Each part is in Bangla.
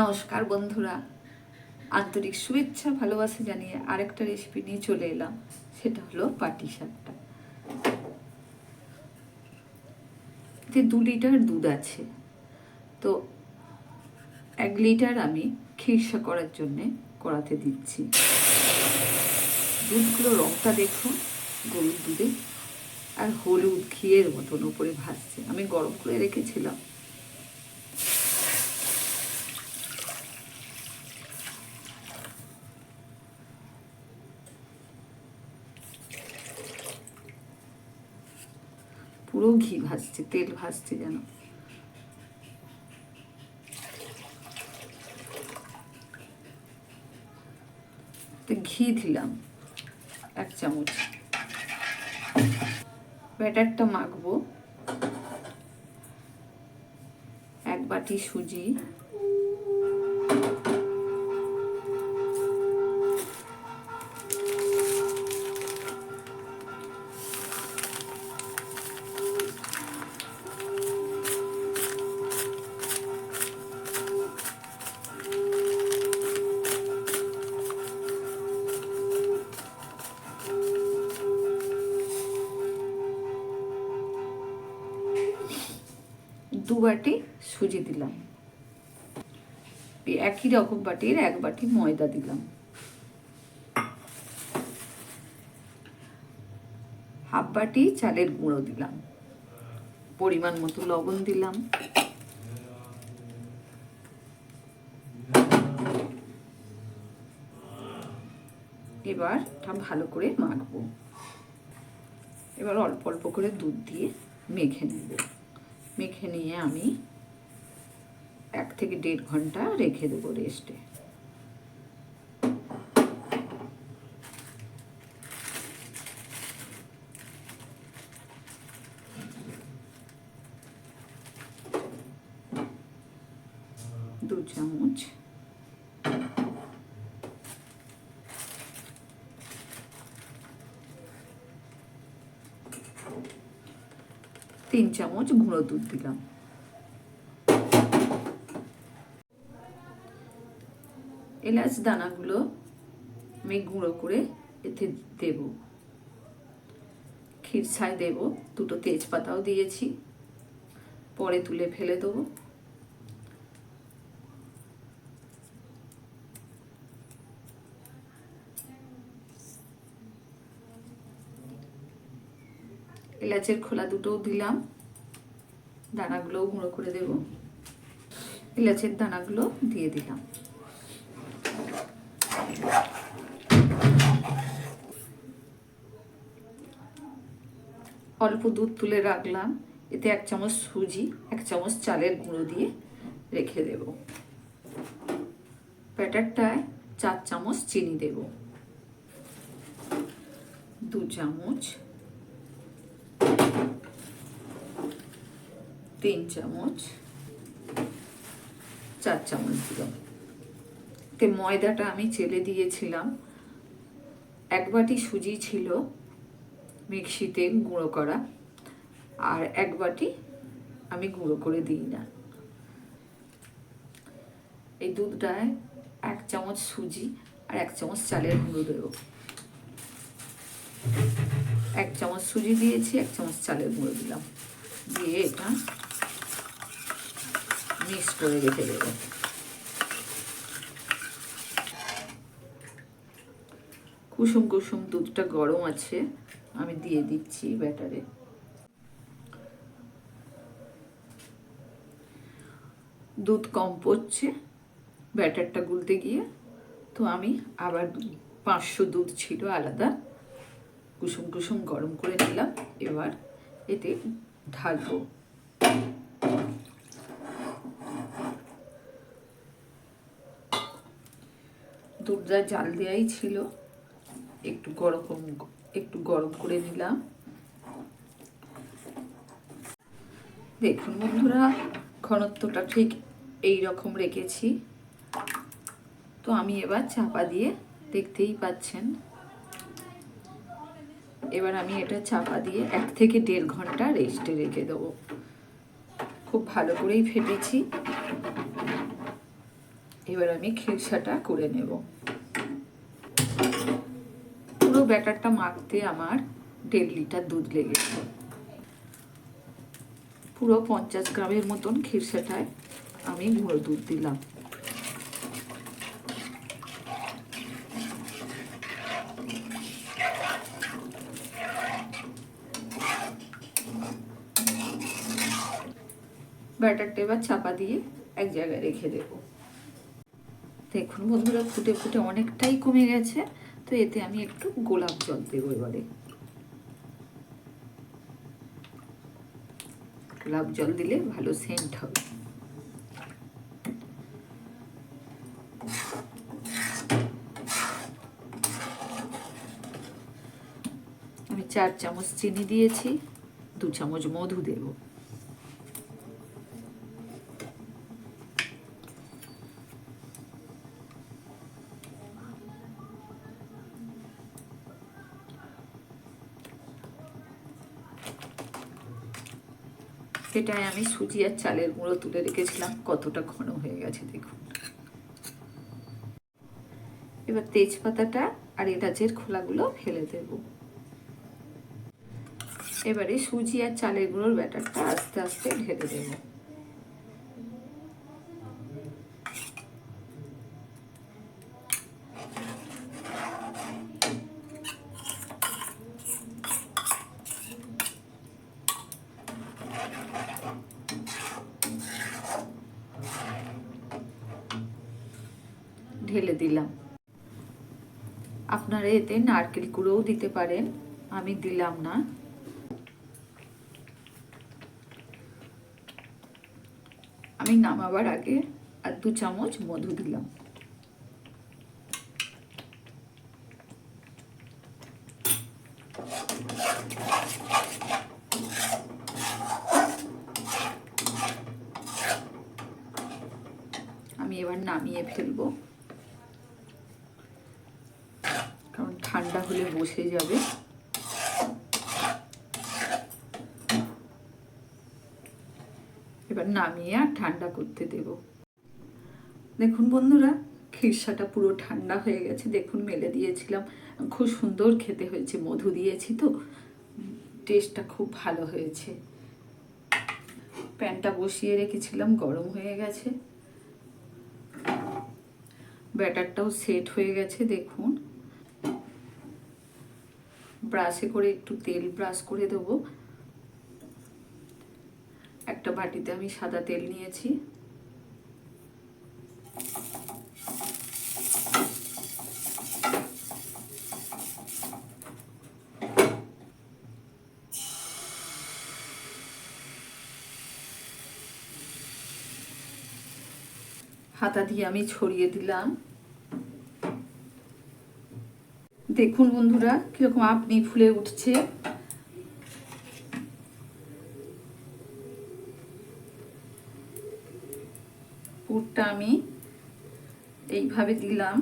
নমস্কার বন্ধুরা। আন্তরিক শুভেচ্ছা, ভালোবাসা জানিয়ে আরেকটা রেসিপি নিয়ে চলে এলাম। সেটা হলো পাটি শাকটা। এতে দু লিটার দুধ আছে। তো এক লিটার আমি খিরসা করার জন্যে কড়াতে দিচ্ছি। দুধগুলো রংটা দেখুন, গরুর দুধে। আর হলুদ, ঘিয়ের মতন উপরে ভাসছে আমি গরম করে রেখেছিলাম। পুরো ঘি ভাজছে, তেল ভাজছে যেন। ঘি দিলাম, এক চামচ। ব্যাটারটা মাখবো। এক বাটি সুজি। দু বাটি সুজি দিলাম। একই রকম বাটির এক বাটি ময়দা দিলাম। হাফ বাটি চালের গুঁড়ো দিলাম। পরিমাণ মতো লবণ দিলাম। এবার ভালো করে মাখবো। এবার অল্প অল্প করে দুধ দিয়ে মেখে নেব। মেখে নিয়ে আমি এক থেকে দেড় ঘণ্টা রেখে দেবো রেস্টে দু চামচ তিন চামচ গুঁড়ো দুধ দিলাম। এলাচ দানাগুলো আমি গুঁড়ো করে এতে দেব। খিরছায় দেব, দুটো তেজপাতাও দিয়েছি। পরে তুলে ফেলে দেবো। এলাচের খোলা দুটোও দিলাম। দানাগুলোও গুঁড়ো করে দেব। এলাচের দানাগুলো দিয়ে দিলাম। অল্প দুধ তুলে রাখলাম। এতে এক চামচ সুজি, এক চামচ চালের গুঁড়ো দিয়ে রেখে দেব। ব্যাটারটায় চার চামচ চিনি দেব। দু চামচ তিন চামচ, চার চামচ দিলাম। তে ময়দাটা আমি চেলে দিয়েছিলাম। এক বাটি সুজি ছিল মিক্সিতে গুঁড়ো করা, আর এক বাটি আমি গুঁড়ো করে দিই না। এই দুধটায় এক চামচ সুজি আর এক চামচ চালের গুঁড়ো দেবো। এক চামচ সুজি দিয়েছি, এক চামচ চালের গুঁড়ো দিলাম। দিয়ে এটা মিক্স করে রেখে দেবো। কুসুম কুসুম দুধটা গরম আছে, আমি দিয়ে দিচ্ছি ব্যাটারে। দুধ কম পড়ছে, ব্যাটারটা গুলতে গিয়ে, তো আমি আবার পাঁচশো দুধ ছিল আলাদা। কুসুম কুসুম গরম করে নিলাম। এবার এতে ঢালবো। দুধটা জাল দেওয়াই ছিল। একটু গরম একটু গরম করে নিলাম। দেখুন বন্ধুরা, ঘনত্বটা ঠিক এই রকম রেখেছি। তো আমি এবার চাপা দিয়ে দেখতেই পাচ্ছেন। এবার আমি এটা চাপা দিয়ে এক থেকে দেড় ঘণ্টা রেস্টে রেখে দেবো। খুব ভালো করেই ফেটেছি। এবার আমি খিরসাটা করে নেব। পুরো ব্যাটারটা মাখতে আমার দেড় লিটার দুধ লেগেছে। পুরো পঞ্চাশ গ্রামের মতন খিরসাটায় আমি গুঁড়ো দুধ দিলাম। ব্যাটারটা এবার চাপা দিয়ে এক জায়গায় রেখে দেব। দেখুন বন্ধুরা, ফুটে ফুটে অনেকটাই কমে গেছে, তো এতে আমি একটু গোলাপ জল দেবো এবারে। গোলাপ জল দিলে ভালো সেন্ট হবে। আমি চার চামচ চিনি দিয়েছি, দু চামচ মধু দেবো। সেটাই আমি সুজি আর চালের গুঁড়ো তুলে রেখেছিলাম, কতটা ঘন হয়ে গেছে দেখুন। এবার তেজপাতাটা আর এলাচের খোলাগুলো ফেলে দেব। এবারে সুজি আর চালের গুঁড়োর ব্যাটারটা আস্তে আস্তে ঢেলে দেব। ঢেলে দিলাম। আপনারা এতে নারকেল কুড়োও দিতে পারেন, আমি দিলাম না। আমি নামাবার আগে আর দু চামচ মধু দিলাম। আমি এবার নামিয়ে ফেলব কারণ ঠান্ডা হলে বসে যাবে। এবার নামিয়ে আর ঠান্ডা করতে দেব। দেখুন বন্ধুরা, খিরসাটা পুরো ঠান্ডা হয়ে গেছে। দেখুন, মেলে দিয়েছিলাম। খুব সুন্দর খেতে হয়েছে, মধু দিয়েছি তো। টেস্টটা খুব ভালো হয়েছে। প্যানটা বসিয়ে রেখেছিলাম, গরম হয়ে গেছে। ব্যাটারটাও সেট হয়ে গেছে, দেখুন। ব্রাশে করে একটু তেল ব্রাশ করে দেব। একটা বাটিতে আমি সাদা তেল নিয়েছি। হাতা দিয়ে আমি ছড়িয়ে দিলাম। দেখুন বন্ধুরা, কীরকম আপনি ফুলে উঠছে। পুরটা আমি এইভাবে দিলাম।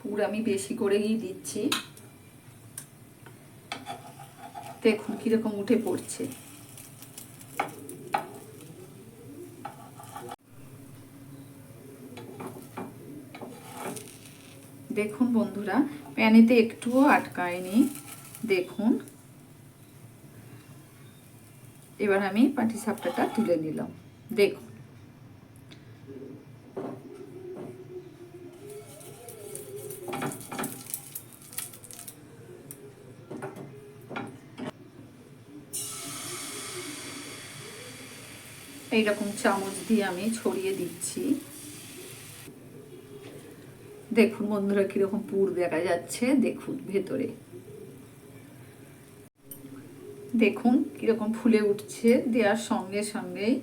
পুর আমি বেশি করেই দিচ্ছি। দেখুন কীরকম উঠে পড়ছে। দেখুন বন্ধুরা, প্যানেতে একটুও আটকায়নি। দেখুন। এবার আমি পাটি সাপটাটা তুলে নিলাম। দেখুন। এইরকম চামচ দিয়ে আমি ছড়িয়ে দিচ্ছি। দেখুন বন্ধুরা কীরকম পুর দেখা যাচ্ছে। দেখুন ভেতরে। দেখুন কীরকম ফুলে উঠছে দেওয়ার সঙ্গে সঙ্গেই।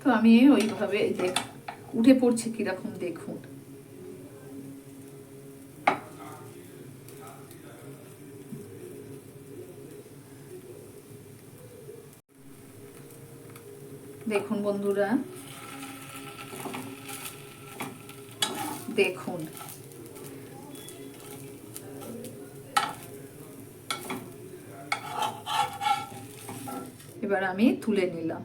তো আমি ওইভাবে উঠে পড়ছে কীরকম দেখুন। দেখুন বন্ধুরা। দেখুন। এবার আমি তুলে নিলাম।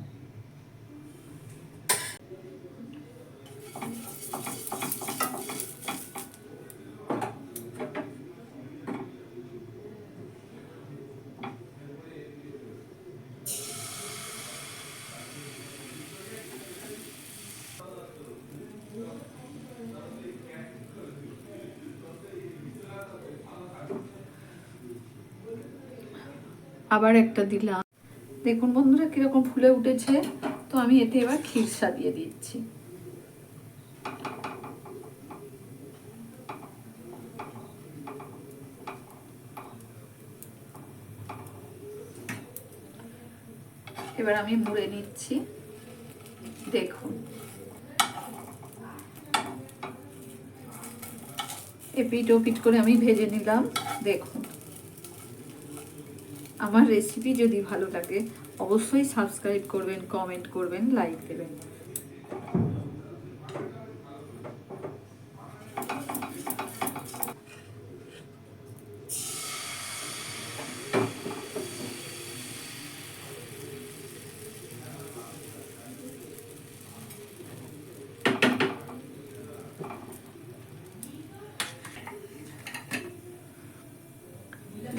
আবার একটা দিলাম। দেখুন বন্ধুরা কীরকম ফুলে উঠেছে। তো আমি এতে এবার ক্ষীর সাজিয়ে দিচ্ছি। এবার আমি মুড়ে নিচ্ছি। দেখুন। এপিট ওপিট করে আমি ভেজে নিলাম। দেখুন। আমার রেসিপি যদি ভালো লাগে অবশ্যই সাবস্ক্রাইব করবেন কমেন্ট করবেন লাইক দেবেন।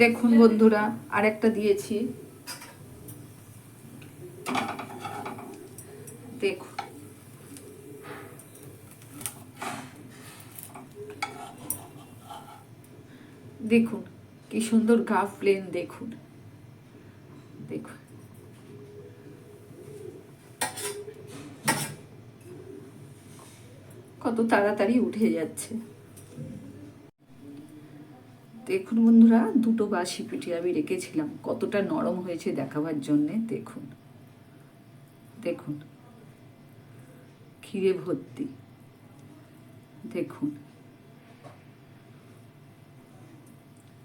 দেখুন বন্ধুরা, আরেকটা দিয়েছি। দেখুন। দেখুন, কি সুন্দর গা প্লেন, দেখুন। দেখুন। কত তাড়াতাড়ি উঠে যাচ্ছে। দেখুন বন্ধুরা, দুটো বাসি পিঠে আমি রেখেছিলাম। কতটা নরম হয়েছে দেখাবার জন্যে, দেখুন। দেখুন। ক্ষীরে ভর্তি। দেখুন।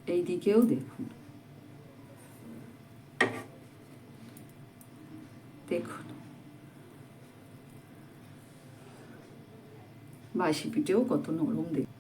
এই দিকেও দেখুন। দেখুন। বাসি পিঠেও কত নরম দেখ